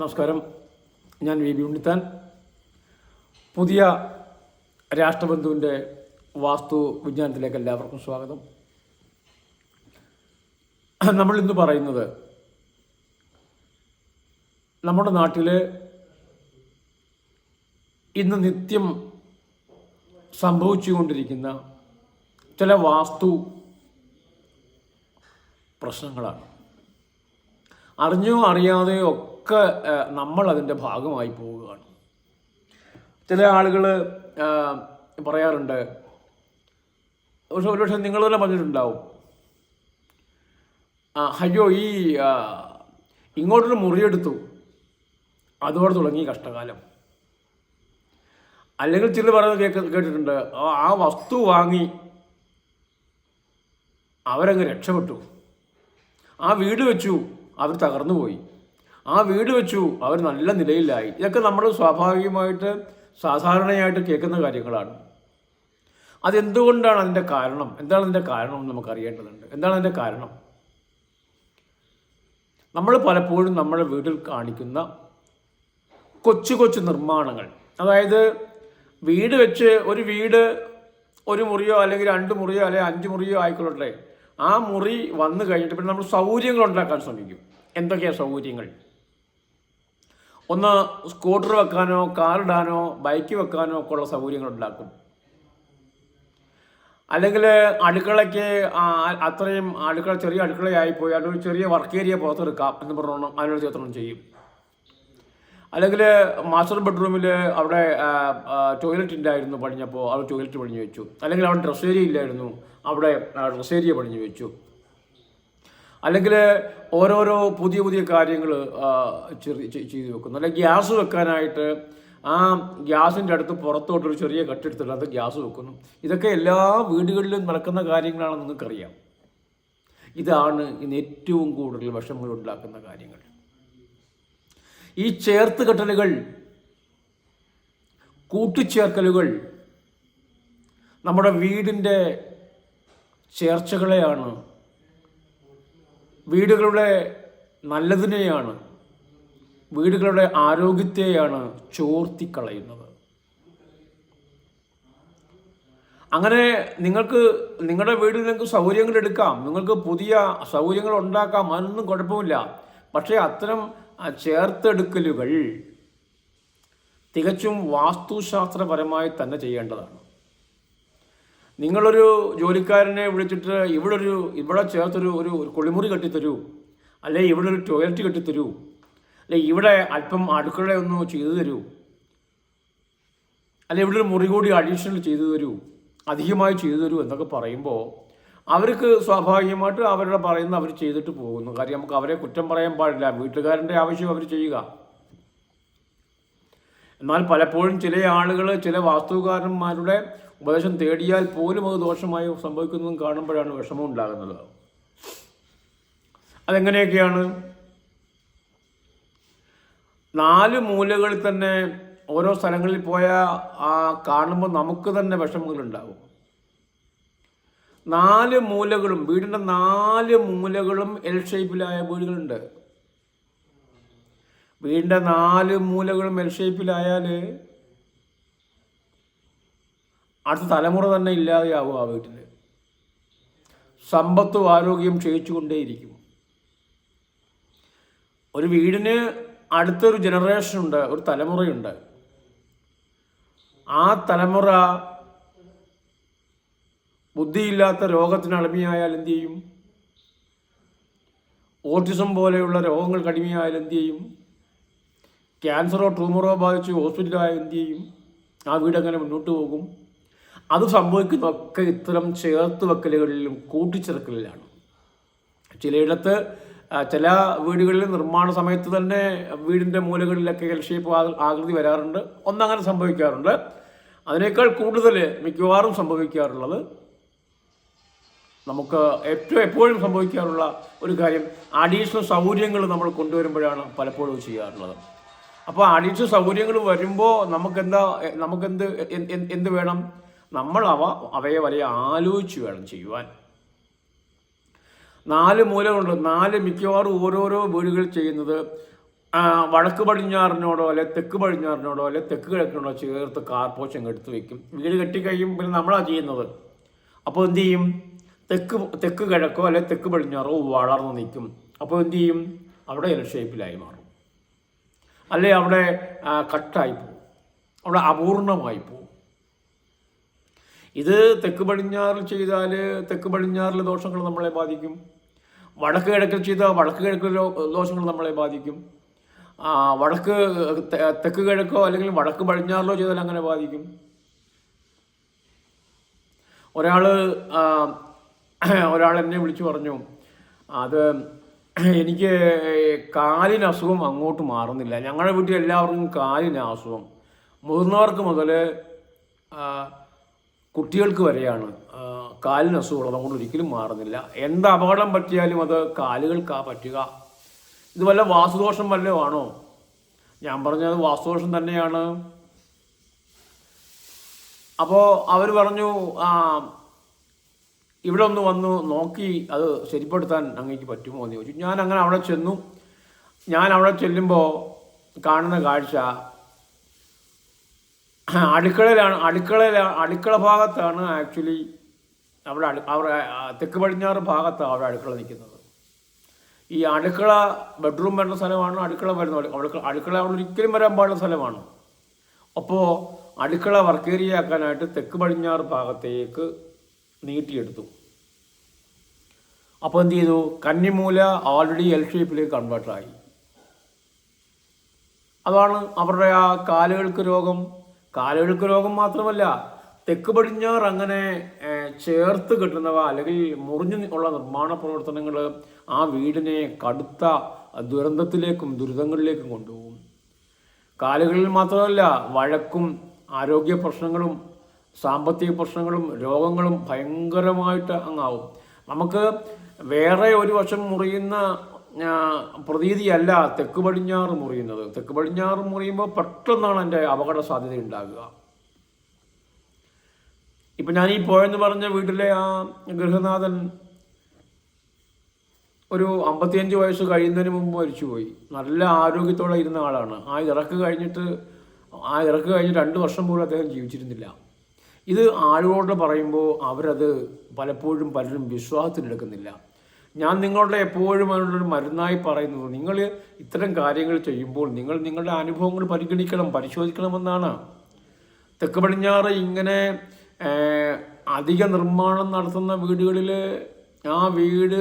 നമസ്കാരം. ഞാൻ V. B. Unnithan. പുതിയ രാഷ്ട്രബന്ധുവിന്റെ വാസ്തു വിജ്ഞാനത്തിലേക്ക് എല്ലാവർക്കും സ്വാഗതം. നമ്മൾ ഇന്ന് പറയുന്നത് നമ്മുടെ നാട്ടിൽ ഇന്ന് നിത്യം സംഭവിച്ചുകൊണ്ടിരിക്കുന്ന ചില വാസ്തു പ്രശ്നങ്ങളാണ്. അറിഞ്ഞോ അറിയാതെയോ ഒക്കെ നമ്മൾ അതിന്റെ ഭാഗമായി പോവുകയാണ്. ചില ആളുകൾ പറയാറുണ്ട് പക്ഷെ ഒരുപക്ഷെ നിങ്ങൾ തന്നെ പറഞ്ഞിട്ടുണ്ടാവും അയ്യോ ഈ ഇങ്ങോട്ടൊരു മുറിയെടുത്തു. അതോടെ തുടങ്ങി കഷ്ടകാലം. അല്ലെങ്കിൽ ചിലർ പറയുന്നത് കേൾക്ക കേട്ടിട്ടുണ്ട് ആ വസ്തു വാങ്ങി അവരങ്ങ് രക്ഷപ്പെട്ടു. ആ വീട് വെച്ചു അവർ തകർന്നു പോയി ആ വീട് വെച്ചു. അവർ നല്ല നിലയിലായി. ഇതൊക്കെ നമ്മൾ സ്വാഭാവികമായിട്ട് സാധാരണയായിട്ട് കേൾക്കുന്ന കാര്യങ്ങളാണ്. അതെന്തുകൊണ്ടാണ് അതിന്റെ കാരണം? എന്താണ് അതിന്റെ കാരണം എന്ന് നമുക്ക് അറിയേണ്ടതുണ്ട്. എന്താണ് അതിന്റെ കാരണം? നമ്മൾ പലപ്പോഴും നമ്മുടെ വീട്ടിൽ കാണിക്കുന്ന കൊച്ചു കൊച്ചു നിർമ്മാണങ്ങൾ. അതായത് വീട് വെച്ച് ഒരു വീട് ഒരു മുറിയോ അല്ലെങ്കിൽ രണ്ട് മുറിയോ അല്ലെങ്കിൽ അഞ്ച് മുറിയോ ആയിക്കൊള്ളട്ടെ. ആ മുറി വന്നു കഴിഞ്ഞിട്ട് പിന്നെ നമ്മൾ സൗകര്യങ്ങൾ ഉണ്ടാക്കാൻ ശ്രമിക്കും. എന്തൊക്കെയാണ് സൗകര്യങ്ങൾ? ഒന്ന് സ്കൂട്ടർ വെക്കാനോ കാറിടാനോ ബൈക്ക് വെക്കാനോ ഒക്കെ ഉള്ള സൗകര്യങ്ങൾ ഉണ്ടാക്കും. അല്ലെങ്കിൽ അടുക്കളയ്ക്ക് അത്രയും അടുക്കള ചെറിയ അടുക്കളയായി പോയി ചെറിയ വർക്ക് ഏരിയ പുറത്തെടുക്കാം എന്ന് പറഞ്ഞു അതിനോട് ചേർത്തണം ചെയ്യും. അല്ലെങ്കിൽ മാസ്റ്റർ ബെഡ്റൂമിൽ അവിടെ ടോയ്ലറ്റ് ഉണ്ടായിരുന്നു പണിഞ്ഞപ്പോൾ അവിടെ ടോയ്ലറ്റ് പണിഞ്ഞു വെച്ചു. അല്ലെങ്കിൽ അവിടെ ഡ്രസ് ഏരിയ ഇല്ലായിരുന്നു അവിടെ ഡ്രസ് ഏരിയ പണിഞ്ഞു വെച്ചു. അല്ലെങ്കിൽ ഓരോരോ പുതിയ പുതിയ കാര്യങ്ങൾ ചെയ്തു വെക്കുന്നു. അല്ലെങ്കിൽ ഗ്യാസ് വെക്കാനായിട്ട് ആ ഗ്യാസിന്റെ അടുത്ത് പുറത്തോട്ടൊരു ചെറിയ കട്ടെടുത്തിട്ട് അത് ഗ്യാസ് വെക്കുന്നു. ഇതൊക്കെ എല്ലാ വീടുകളിലും നടക്കുന്ന കാര്യങ്ങളാണെന്ന് നിങ്ങൾക്കറിയാം. ഇതാണ് ഇന്ന് ഏറ്റവും കൂടുതൽ വിഷമങ്ങൾ ഉണ്ടാക്കുന്ന കാര്യങ്ങൾ. ഈ ചേർത്ത് കെട്ടലുകൾ കൂട്ടിച്ചേർക്കലുകൾ നമ്മുടെ വീടിന്റെ ചേർച്ചകളെയാണ് വീടുകളുടെ നല്ലതിനെയാണ് വീടുകളുടെ ആരോഗ്യത്തെയാണ് ചോർത്തിക്കളയുന്നത് അങ്ങനെ നിങ്ങൾക്ക് നിങ്ങളുടെ വീട്ടിൽ നിങ്ങൾക്ക് സൗകര്യങ്ങൾ എടുക്കാം നിങ്ങൾക്ക് പുതിയ സൗകര്യങ്ങൾ ഉണ്ടാക്കാം അതൊന്നും കുഴപ്പമില്ല. പക്ഷേ അത്തരം ചേർത്തെടുക്കലുകൾ തികച്ചും വാസ്തുശാസ്ത്രപരമായി തന്നെ ചെയ്യേണ്ടതാണ്. നിങ്ങളൊരു ജോലിക്കാരനെ വിളിച്ചിട്ട് ഇവിടെ ഒരു ഇവിടെ ചേർത്തൊരു ഒരു കുളിമുറി കെട്ടിത്തരൂ. അല്ലെ ഇവിടെ ഒരു ടോയ്ലറ്റ് കെട്ടിത്തരൂ. അല്ലെ ഇവിടെ അല്പം അടുക്കള ചെയ്തു തരൂ. അല്ലെ ഇവിടെ ഒരു മുറി കൂടി അഡീഷണൽ ചെയ്തു തരൂ. അധികമായി ചെയ്തു തരൂ എന്നൊക്കെ പറയുമ്പോൾ അവർക്ക് സ്വാഭാവികമായിട്ട് അവരുടെ പറയുന്ന അവർ ചെയ്തിട്ട് പോകുന്നു. കാര്യം നമുക്ക് അവരെ കുറ്റം പറയാൻ പാടില്ല. വീട്ടുകാരന്റെ ആവശ്യം അവർ ചെയ്യുക. എന്നാൽ പലപ്പോഴും ചില ആളുകൾ ചില വാസ്തുകാരന്മാരുടെ ഉപദേശം തേടിയാൽ പോലും അത് ദോഷമായി സംഭവിക്കുന്നതും കാണുമ്പോഴാണ് വിഷമം ഉണ്ടാകുന്നത്. അതെങ്ങനെയൊക്കെയാണ്? നാല് മൂലകളിൽ തന്നെ ഓരോ സ്ഥലങ്ങളിൽ പോയ ആ കാണുമ്പോൾ നമുക്ക് തന്നെ വിഷമങ്ങളുണ്ടാകും നാല് മൂലകളും വീടിന്റെ നാല് മൂലകളും എൽ ഷേപ്പിലായ വീടുകളുണ്ട്. വീടിന്റെ നാല് മൂലകളും എൽ ഷേപ്പിലായാൽ അടുത്ത തലമുറ തന്നെ ഇല്ലാതെയാവും ആ വീട്ടിൽ സമ്പത്തും ആരോഗ്യം ക്ഷയിച്ചുകൊണ്ടേയിരിക്കും. ഒരു വീടിന് അടുത്തൊരു ജനറേഷൻ ഉണ്ട് ഒരു തലമുറയുണ്ട്. ആ തലമുറ ബുദ്ധിയില്ലാത്ത രോഗത്തിന് അടിമയായാൽ എന്തു ചെയ്യും? ഓട്ടിസം പോലെയുള്ള രോഗങ്ങൾ കടിമയായാൽ എന്തു ചെയ്യും? ക്യാൻസറോ ട്യൂമറോ ബാധിച്ച് ഹോസ്പിറ്റലായാൽ എന്തു ചെയ്യും? ആ വീടങ്ങനെ മുന്നോട്ട് പോകും? അത് സംഭവിക്കുന്നതൊക്കെ ഇത്തരം ചേർത്ത് വെക്കലുകളിലും കൂട്ടിച്ചേർക്കലിലാണ്. ചിലയിടത്ത് ചില വീടുകളിൽ നിർമ്മാണ സമയത്ത് തന്നെ വീടിന്റെ മൂലകളിലൊക്കെ എൽ ഷേപ്പ് ആകൃതി വരാറുണ്ട്. ഒന്നങ്ങനെ സംഭവിക്കാറുണ്ട്. അതിനേക്കാൾ കൂടുതൽ മിക്കവാറും സംഭവിക്കാറുള്ളത് നമുക്ക് ഏറ്റവും എപ്പോഴും സംഭവിക്കാറുള്ള ഒരു കാര്യം അഡീഷണൽ സൗകര്യങ്ങൾ നമ്മൾ കൊണ്ടുവരുമ്പോഴാണ് പലപ്പോഴും ചെയ്യാറുള്ളത്. അപ്പോൾ അഡീഷണൽ സൗകര്യങ്ങൾ വരുമ്പോൾ നമുക്കെന്താ നമുക്കെന്ത് എന്ത് വേണം? നമ്മൾ അവ അവയെ വലിയ ആലോചിച്ച് വേണം ചെയ്യുവാൻ. നാല് മൂലകളുണ്ട് നാല് മിക്കവാറും ഓരോരോ വീടുകൾ ചെയ്യുന്നത് വടക്ക് പടിഞ്ഞാറിനോടോ അല്ലെ തെക്ക് പടിഞ്ഞാറിനോടോ അല്ലെ തെക്ക് കിഴക്കിനോടോ ചേർത്ത് കാർപോച്ചം കെടുത്ത് വെക്കും. വീട് കെട്ടിക്കഴിയുമ്പോൾ പിന്നെ നമ്മളാ ചെയ്യുന്നത്. അപ്പോൾ എന്ത് ചെയ്യും? തെക്ക് തെക്ക് കിഴക്കോ അല്ലെ തെക്ക് പടിഞ്ഞാറോ വളർന്നു നിൽക്കും. അപ്പോൾ എന്ത് ചെയ്യും? അവിടെ എൽ ഷേപ്പിലായി മാറും. അല്ലെ അവിടെ കട്ടായി പോകും അവിടെ അപൂർണമായി പോകും ഇത് തെക്ക് പടിഞ്ഞാറിൽ ചെയ്താൽ തെക്ക് പടിഞ്ഞാറിലെ ദോഷങ്ങൾ നമ്മളെ ബാധിക്കും. വടക്ക് കിഴക്കിൽ ചെയ്താൽ വടക്ക് കിഴക്കിൽ ദോഷങ്ങൾ നമ്മളെ ബാധിക്കും. വടക്ക് തെക്ക് കിഴക്കോ അല്ലെങ്കിൽ വടക്ക് പടിഞ്ഞാറിലോ ചെയ്താൽ അങ്ങനെ ബാധിക്കും. ഒരാൾ ഒരാൾ എന്നെ വിളിച്ചു പറഞ്ഞു അത് എനിക്ക് കാലിന് അസുഖം അങ്ങോട്ട് മാറുന്നില്ല. ഞങ്ങളുടെ വീട്ടിൽ എല്ലാവർക്കും കാലിന് അസുഖം. മുതിർന്നവർക്ക് മുതൽ കുട്ടികൾക്ക് വരെയാണ് കാലിന് അസുഖമുള്ളത്. അതുകൊണ്ട് ഒരിക്കലും മാറുന്നില്ല. എന്ത് അപകടം പറ്റിയാലും അത് കാലുകൾക്കാ പറ്റുക. ഇത് വല്ല വാസുദോഷം വല്ലതും ആണോ? ഞാൻ പറഞ്ഞത് വാസുദോഷം തന്നെയാണ്. അപ്പോൾ അവർ പറഞ്ഞു ഇവിടെ ഒന്ന് വന്നു നോക്കി അത് ശരിപ്പെടുത്താൻ അങ്ങേക്ക് പറ്റുമോ എന്ന് ചോദിച്ചു. ഞാൻ അങ്ങനെ അവിടെ ചെന്നു. ഞാൻ അവിടെ ചെല്ലുമ്പോൾ കാണുന്ന കാഴ്ച അടുക്കളയിലാണ് അടുക്കളയിലാണ് അടുക്കള ഭാഗത്താണ് ആക്ച്വലി അവിടെ അവിടെ തെക്ക് പടിഞ്ഞാറ് ഭാഗത്താണ് അവിടെ അടുക്കള നിൽക്കുന്നത്. ഈ അടുക്കള ബെഡ്റൂം വരുന്ന സ്ഥലമാണ് അടുക്കള വരുന്ന അടുക്കള അടുക്കള അവിടെ ഒരിക്കലും വരാൻ പാടുന്ന സ്ഥലമാണ്. അപ്പോൾ അടുക്കള വർക്ക് ഏരിയ ആക്കാനായിട്ട് തെക്ക് പടിഞ്ഞാറ് ഭാഗത്തേക്ക് നീട്ടിയെടുത്തു. അപ്പോൾ എന്ത് ചെയ്തു? കന്നിമൂല ഓൾറെഡി എൽ ഷേപ്പിലേക്ക് കൺവേർട്ടായി അതാണ് അവരുടെ ആ കാലുകൾക്ക് രോഗം കാലുകൾക്ക് രോഗം മാത്രമല്ല തെക്ക് പടിഞ്ഞാറ് അങ്ങനെ ചേർത്ത് കെട്ടുന്നവ അല്ലെങ്കിൽ മുറിഞ്ഞു ഉള്ള നിർമ്മാണ പ്രവർത്തനങ്ങൾ ആ വീടിനെ കടുത്ത ദുരന്തത്തിലേക്കും ദുരിതങ്ങളിലേക്കും കൊണ്ടുപോകും. കാലുകളിൽ മാത്രമല്ല വഴക്കും ആരോഗ്യ പ്രശ്നങ്ങളും സാമ്പത്തിക പ്രശ്നങ്ങളും രോഗങ്ങളും ഭയങ്കരമായിട്ട് അങ്ങാവും നമുക്ക് വേറെ ഒരു വശം മുറിയുന്ന പ്രതീതിയല്ല തെക്ക് പടിഞ്ഞാറ് മുറിയുന്നത്. തെക്ക് പടിഞ്ഞാറ് മുറിയുമ്പോൾ പെട്ടെന്നാണ് എന്റെ അപകട സാധ്യത ഉണ്ടാകുക. ഇപ്പം ഞാൻ ഈ പോയെന്ന് പറഞ്ഞ വീട്ടിലെ ആ ഗൃഹനാഥൻ ഒരു അമ്പത്തിയഞ്ച് വയസ്സ് കഴിയുന്നതിന് മുമ്പ് മരിച്ചുപോയി. നല്ല ആരോഗ്യത്തോടെ ഇരുന്ന ആളാണ്. ആ ഇറക്ക് കഴിഞ്ഞിട്ട് ആ ഇറക്ക് കഴിഞ്ഞ് രണ്ട് വർഷം പോലും അദ്ദേഹം ജീവിച്ചിരുന്നില്ല. ഇത് ആളുകളോട് പറയുമ്പോൾ അവരത് പലപ്പോഴും പലരും വിശ്വാസത്തിലെടുക്കുന്നില്ല. ഞാൻ നിങ്ങളുടെ എപ്പോഴും ഒരു മരുന്നായി പറയുന്നത് നിങ്ങൾ ഇത്തരം കാര്യങ്ങൾ ചെയ്യുമ്പോൾ നിങ്ങൾ നിങ്ങളുടെ അനുഭവങ്ങൾ പരിഗണിക്കണം പരിശോധിക്കണമെന്നാണ്. തെക്ക് പടിഞ്ഞാറ് ഇങ്ങനെ അധിക നിർമ്മാണം നടത്തുന്ന വീടുകളിൽ ആ വീട്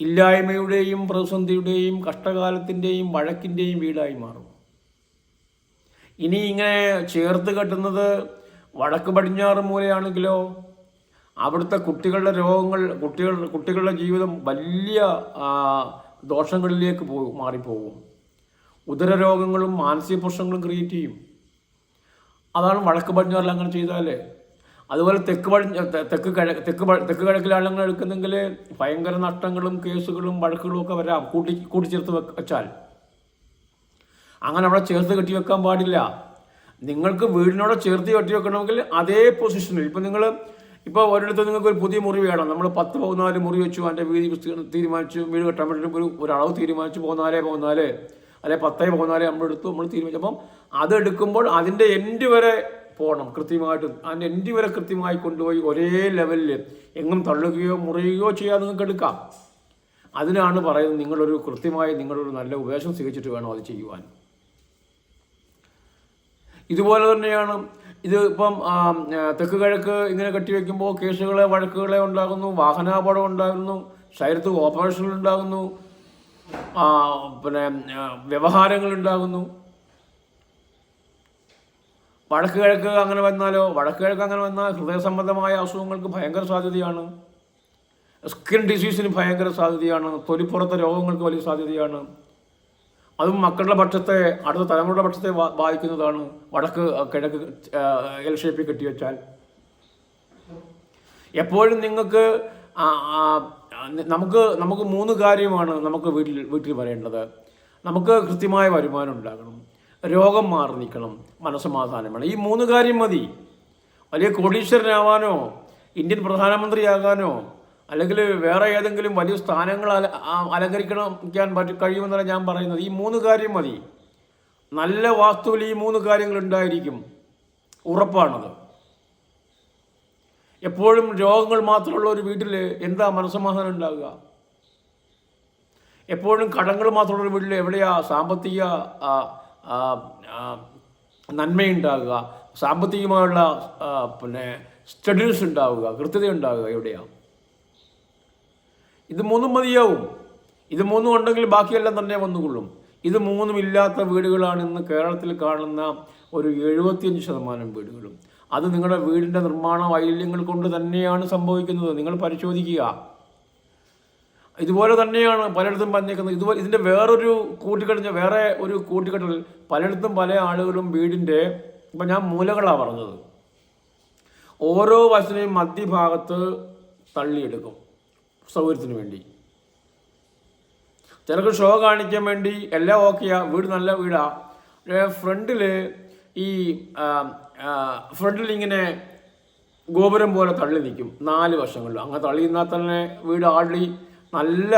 ഇല്ലായ്മയുടെയും പ്രതിസന്ധിയുടെയും കഷ്ടകാലത്തിന്റെയും വഴക്കിന്റെയും വീടായി മാറും. ഇനി ഇങ്ങനെ ചേർത്ത് കെട്ടുന്നത് വടക്ക് പടിഞ്ഞാറ് മൂലയാണെങ്കിലോ അവിടുത്തെ കുട്ടികളുടെ രോഗങ്ങൾ കുട്ടികൾ കുട്ടികളുടെ ജീവിതം വലിയ ദോഷങ്ങളിലേക്ക് പോകും മാറിപ്പോകും. ഉദരരോഗങ്ങളും മാനസിക പ്രശ്നങ്ങളും ക്രിയേറ്റ് ചെയ്യും. അതാണ് വടക്ക് പടിഞ്ഞാറിൽ അങ്ങനെ ചെയ്താൽ അതുപോലെ തെക്ക് പടിഞ്ഞ തെക്ക് തെക്ക് തെക്ക് കിഴക്കിലാണെങ്കിൽ എടുക്കുന്നെങ്കിൽ ഭയങ്കര നഷ്ടങ്ങളും കേസുകളും വഴക്കുകളും ഒക്കെ വരാം. കൂട്ടി കൂട്ടിച്ചേർത്ത് വെച്ചാൽ. അങ്ങനെ അവിടെ ചേർത്ത് കെട്ടി വെക്കാൻ പാടില്ല. നിങ്ങൾക്ക് വീടിനോട് ചേർത്ത് കെട്ടി വെക്കണമെങ്കിൽ അതേ പൊസിഷനിൽ ഇപ്പം നിങ്ങൾ ഇപ്പോൾ ഒരിടത്ത് നിങ്ങൾക്ക് ഒരു പുതിയ മുറി വേണം. നമ്മൾ പത്ത് പതിനാല് മുറി വെച്ചു അതിന്റെ വീതി തീരുമാനിച്ചു വീട് കെട്ടാൻ വേണ്ടിയിട്ട് ഒരു ഒരളവ് തീരുമാനിച്ചു പോകുന്നാലേ പതിനാല്. അല്ലെ പത്തേ പോകുന്നാലേ നമ്മൾ എടുത്തു നമ്മൾ തീരുമാനിച്ചു. അത് എടുക്കുമ്പോൾ അതിന്റെ എൻഡ് വരെ പോകണം കൃത്യമായിട്ട്. അതിന്റെ എൻഡ് വരെ കൃത്യമായി കൊണ്ടുപോയി ഒരേ ലെവലിൽ എങ്ങും തള്ളുകയോ മുറിയുകയോ ചെയ്യാതെ നിങ്ങൾക്ക് എടുക്കാം. അതിനാണ് പറയുന്നത് നിങ്ങളൊരു കൃത്യമായി നിങ്ങളൊരു നല്ല ഉപദേശം സ്വീകരിച്ചിട്ട് വേണം അത് ചെയ്യുവാൻ. ഇതുപോലെ തന്നെയാണ് ഇത് ഇപ്പം തെക്ക് കിഴക്ക് ഇങ്ങനെ കെട്ടിവെക്കുമ്പോൾ കേസുകളെ വഴക്കുകളെ ഉണ്ടാകുന്നു വാഹനാപകടം ഉണ്ടാകുന്നു ശരീരത്ത് ഓപ്പറേഷനുകൾ ഉണ്ടാകുന്നു പിന്നെ വ്യവഹാരങ്ങൾ ഉണ്ടാകുന്നു. വടക്ക് കിഴക്ക് അങ്ങനെ വന്നാലോ? വടക്ക് കിഴക്ക് അങ്ങനെ വന്നാൽ ഹൃദയ സംബന്ധമായ അസുഖങ്ങൾക്ക് ഭയങ്കര സാധ്യതയാണ്. സ്കിൻ ഡിസീസിന് ഭയങ്കര സാധ്യതയാണ്. തൊലിപ്പുറത്തെ രോഗങ്ങൾക്ക് വലിയ സാധ്യതയാണ്. അതും മക്കളുടെ പക്ഷത്തെ അടുത്ത തലമുറയുടെ പക്ഷത്തെ ബാധിക്കുന്നതാണ് വടക്ക് കിഴക്ക് എൽ ഷേപ്പിൽ കെട്ടിവെച്ചാൽ. എപ്പോഴും നിങ്ങൾക്ക് നമുക്ക് നമുക്ക് മൂന്ന് കാര്യമാണ് നമുക്ക് വീട്ടിൽ വീട്ടിൽ പറയേണ്ടത്. നമുക്ക് കൃത്യമായ വരുമാനം ഉണ്ടാകണം. രോഗം മാറി നിൽക്കണം. മനസ്സമാധാനം വേണം ഈ മൂന്ന് കാര്യം മതി. വലിയ കോടീശ്വരനാവാനോ ഇന്ത്യൻ പ്രധാനമന്ത്രിയാകാനോ അല്ലെങ്കിൽ വേറെ ഏതെങ്കിലും വലിയ സ്ഥാനങ്ങൾ അല ആ- അലങ്കരിക്കാൻ പറ്റി കഴിയുമെന്നല്ല ഞാൻ പറയുന്നത്. ഈ മൂന്ന് കാര്യം മതി. നല്ല വാസ്തുവിൽ ഈ മൂന്ന് കാര്യങ്ങൾ ഉണ്ടായിരിക്കും. ഉറപ്പാണത്. എപ്പോഴും രോഗങ്ങൾ മാത്രമുള്ള ഒരു വീട്ടിൽ എന്താ മനസ്സമാധാനം ഉണ്ടാകുക എപ്പോഴും കടങ്ങൾ മാത്രമുള്ള ഒരു വീട്ടിൽ എവിടെയാ സാമ്പത്തിക നന്മയുണ്ടാകുക സാമ്പത്തികമായുള്ള പിന്നെ സ്റ്റഡീസ് ഉണ്ടാവുക കൃത്യത ഉണ്ടാവുക എവിടെയാണ് ഇത് മൂന്നും മതിയാവും. ഇത് മൂന്നും ഉണ്ടെങ്കിൽ ബാക്കിയെല്ലാം തന്നെ വന്നുകൊള്ളും. ഇത് മൂന്നും ഇല്ലാത്ത വീടുകളാണ് ഇന്ന് കേരളത്തിൽ കാണുന്ന ഒരു എഴുപത്തിയഞ്ച് ശതമാനം വീടുകളും. അത് നിങ്ങളുടെ വീടിന്റെ നിർമ്മാണ വൈകല്യങ്ങൾ കൊണ്ട് തന്നെയാണ് സംഭവിക്കുന്നത്. നിങ്ങൾ പരിശോധിക്കുക. ഇതുപോലെ തന്നെയാണ് പലയിടത്തും പറഞ്ഞേക്കുന്നത് ഇതുപോലെ ഇതിന്റെ വേറൊരു കൂട്ടിക്കെട്ടിന് വേറെ ഒരു കൂട്ടിക്കെട്ടൽ പലയിടത്തും പല ആളുകളും വീടിന്റെ ഇപ്പം ഞാൻ മൂലകളാണ് പറഞ്ഞത്. ഓരോ വശത്തിനെയും മധ്യഭാഗത്ത് തള്ളിയെടുക്കും. സൗകര്യത്തിന് വേണ്ടി. ചിലർക്ക് ഷോ കാണിക്കാൻ വേണ്ടി എല്ലാം ഓക്കെയാ വീട് നല്ല വീടാ. ഫ്രണ്ടിൽ ഈ ഫ്രണ്ടിൽ ഇങ്ങനെ ഗോപുരം പോലെ തള്ളി നിൽക്കും. നാല് വർഷങ്ങളിലും അങ്ങനെ തള്ളി നിന്നാൽ തന്നെ വീട് ആൾറെഡി നല്ല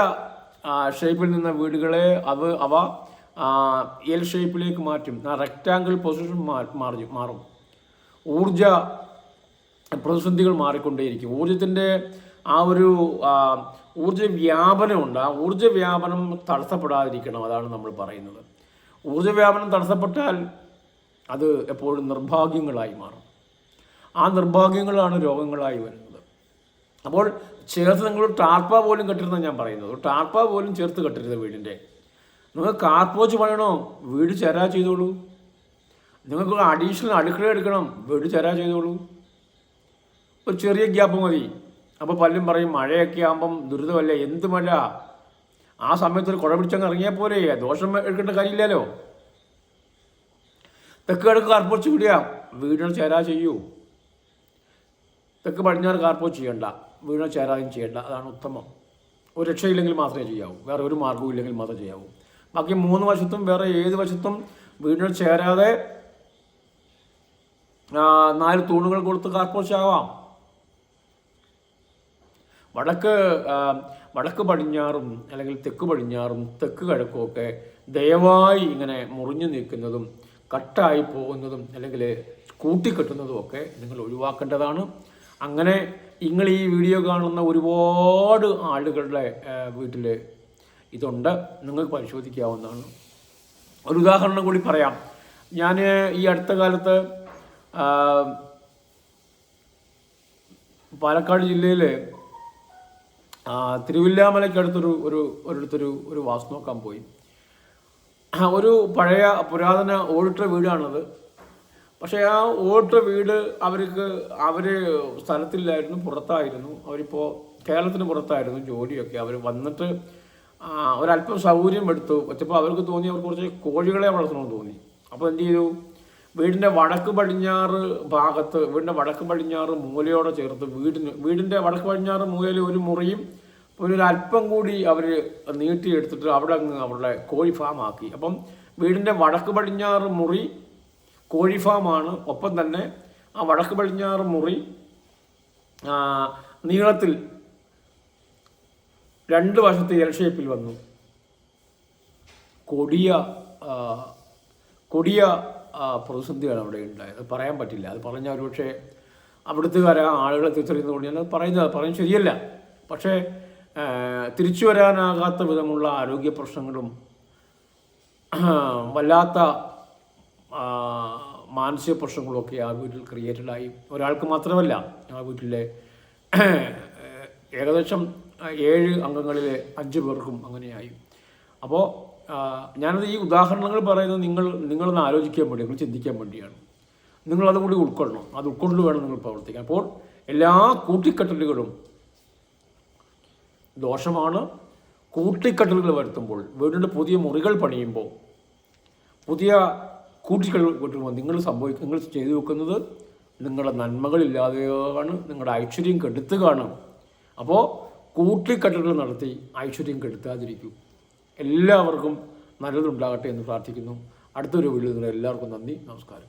ഷേപ്പിൽ നിന്ന വീടുകളെ അവ അവ എൽ ഷേപ്പിലേക്ക് മാറ്റും. ആ റെക്റ്റാങ്കിൾ പൊസിഷൻ മാറി മാറും. ഊർജ പ്രതിസന്ധികൾ മാറിക്കൊണ്ടേയിരിക്കും. ഊർജത്തിന്റെ ആ ഒരു ഊർജ ഊർജ വ്യാപനമുണ്ട് ആ ഊർജ വ്യാപനം തടസ്സപ്പെടാതിരിക്കണം അതാണ് നമ്മൾ പറയുന്നത്. ഊർജ വ്യാപനം തടസ്സപ്പെട്ടാൽ അത് എപ്പോഴും നിർഭാഗ്യങ്ങളായി മാറും. ആ നിർഭാഗ്യങ്ങളാണ് രോഗങ്ങളായി വരുന്നത്. അപ്പോൾ ചേർത്ത് നിങ്ങൾ ടാർപ്പ പോലും കെട്ടരുതെന്ന് ഞാൻ പറയുന്നത്. ടാർപ്പ പോലും ചേർത്ത് കെട്ടരുത് വീടിന്റെ. നിങ്ങൾ കാർപ്പോച്ച് പണിയണോ? വീട് ചേരാ ചെയ്തോളൂ. നിങ്ങൾക്ക് അഡീഷണൽ അടുക്കള എടുക്കണം? വീട് ചേരാ ചെയ്തോളൂ. ഒരു ചെറിയ ഗ്യാപ്പ് മതി. അപ്പോൾ പലരും പറയും മഴയൊക്കെ ആകുമ്പം ദുരിതമല്ലേ? എന്ത് മഴ? ആ സമയത്ത് ഒരു കുഴ പിടിച്ചങ്ങ് ഇറങ്ങിയാൽ പോരെ. ദോഷം എടുക്കേണ്ട കാര്യമില്ലല്ലോ. തെക്ക് കിഴക്ക് കാർപ്പോച്ച് വിടുക. വീടിന് ചേരാ ചെയ്യൂ. തെക്ക് പടിഞ്ഞാറ് കാർപ്പോച്ച് ചെയ്യണ്ട. വീടിന് ചേരാതെയും ചെയ്യണ്ട. അതാണ് ഉത്തമം. ഒരു രക്ഷയില്ലെങ്കിൽ മാത്രമേ ചെയ്യാവൂ. വേറെ ഒരു മാർഗവും ഇല്ലെങ്കിൽ മാത്രമേ ചെയ്യാവൂ. ബാക്കി മൂന്ന് വശത്തും വേറെ ഏത് വശത്തും വീടിന് ചേരാതെ നാല് തൂണുകൾ കൊടുത്ത് കാർപ്പോച്ച് ആവാം. വടക്ക് വടക്ക് പടിഞ്ഞാറും അല്ലെങ്കിൽ തെക്ക് പടിഞ്ഞാറും തെക്ക് കിഴക്കും ഒക്കെ ദയവായി ഇങ്ങനെ മുറിഞ്ഞു നിൽക്കുന്നതും കട്ടായി പോകുന്നതും അല്ലെങ്കിൽ കൂട്ടിക്കെട്ടുന്നതും ഒക്കെ നിങ്ങൾ ഒഴിവാക്കേണ്ടതാണ്. അങ്ങനെ നിങ്ങൾ ഈ വീഡിയോ കാണുന്ന ഒരുപാട് ആളുകളുടെ വീട്ടിൽ ഇതുണ്ട്. നിങ്ങൾക്ക് പരിശോധിക്കാവുന്നതാണ്. ഒരു ഉദാഹരണം കൂടി പറയാം. ഞാൻ ഈ അടുത്ത കാലത്ത് പാലക്കാട് ജില്ലയിൽ തിരുവില്ലാമലയ്ക്കടുത്തൊരു ഒരു ഒരിടത്തൊരു ഒരു വാസ് നോക്കാൻ പോയി. ഒരു പഴയ പുരാതന ഓടിട്ട വീടാണത്. പക്ഷേ ആ ഓടിട്ട വീട് അവർക്ക് അവർ സ്ഥലത്തില്ലായിരുന്നു പുറത്തായിരുന്നു. അവരിപ്പോൾ കേരളത്തിന് പുറത്തായിരുന്നു ജോലിയൊക്കെ. അവർ വന്നിട്ട് ഒരല്പം സൗകര്യം എടുത്തു. വെച്ചപ്പോൾ അവർക്ക് തോന്നി അവർ കുറച്ച് കോഴികളെ വളർത്തണമെന്ന് തോന്നി. അപ്പോൾ എന്ത് ചെയ്തു? വീടിന്റെ വടക്ക് പടിഞ്ഞാറ് ഭാഗത്ത് വീടിന്റെ വടക്ക് പടിഞ്ഞാറ് മൂലയോടെ ചേർത്ത് വീടിന് വീടിന്റെ വടക്ക് പടിഞ്ഞാറ് മൂലയിൽ ഒരു മുറിയും ഒരു അല്പം കൂടി അവർ നീട്ടിയെടുത്തിട്ട് അവിടെ അങ്ങ് അവരുടെ കോഴി ഫാം ആക്കി. അപ്പം വീടിന്റെ വടക്ക് പടിഞ്ഞാറ് മുറി കോഴി ഫാമാണ് ഒപ്പം തന്നെ ആ വടക്ക് പടിഞ്ഞാറ് മുറി നീളത്തിൽ രണ്ട് വശത്ത് എൽ ഷേപ്പിൽ വന്നു. കൊടിയ കൊടിയ പ്രതിസന്ധിയാണ് അവിടെ ഉണ്ടായത്. പറയാൻ പറ്റില്ല. അത് പറഞ്ഞാൽ ഒരുപക്ഷെ അവിടുത്തുകാർ ആ ആളുകളെ തിരിച്ചറിയുന്നതുകൊണ്ട് ഞാൻ പറയുന്നത് പറയുന്നത് ശരിയല്ല. പക്ഷേ തിരിച്ചു വരാനാകാത്ത വിധമുള്ള ആരോഗ്യ പ്രശ്നങ്ങളും വല്ലാത്ത മാനസിക പ്രശ്നങ്ങളൊക്കെ ആ വീട്ടിൽ ക്രിയേറ്റഡായി ഒരാൾക്ക് മാത്രമല്ല ആ വീട്ടിലെ ഏകദേശം ഏഴ് അംഗങ്ങളിലെ അഞ്ച് പേർക്കും അങ്ങനെയായി. അപ്പോൾ ഞാനത് ഈ ഉദാഹരണങ്ങൾ പറയുന്നത് നിങ്ങൾ നിങ്ങളൊന്ന് ആലോചിക്കാൻ വേണ്ടി നിങ്ങൾ ചിന്തിക്കാൻ വേണ്ടിയാണ്. നിങ്ങൾ കൂടി ഉൾക്കൊള്ളണം. അത് ഉൾക്കൊണ്ട് വേണം നിങ്ങൾ പ്രവർത്തിക്കാൻ. അപ്പോൾ എല്ലാ കൂട്ടിക്കെട്ടലുകളും ദോഷമാണ്. കൂട്ടിക്കെട്ടലുകൾ വരുത്തുമ്പോൾ വീടിന്റെ പുതിയ മുറികൾ പണിയുമ്പോൾ പുതിയ കൂട്ടിക്കെട്ടൽ കിട്ടുമ്പോൾ നിങ്ങൾ സംഭവിക്കുക നിങ്ങൾ ചെയ്തു വെക്കുന്നത് നിങ്ങളുടെ നന്മകളില്ലാതെയാണ് നിങ്ങളുടെ ഐശ്വര്യം കെടുത്തുകയാണ്. അപ്പോൾ കൂട്ടിക്കെട്ടലുകൾ നടത്തി ഐശ്വര്യം കെടുത്താതിരിക്കൂ. എല്ലാവർക്കും നല്ലതുണ്ടാകട്ടെ എന്ന് പ്രാർത്ഥിക്കുന്നു. അടുത്തൊരു വീഡിയോ എല്ലാവർക്കും നന്ദി. നമസ്കാരം.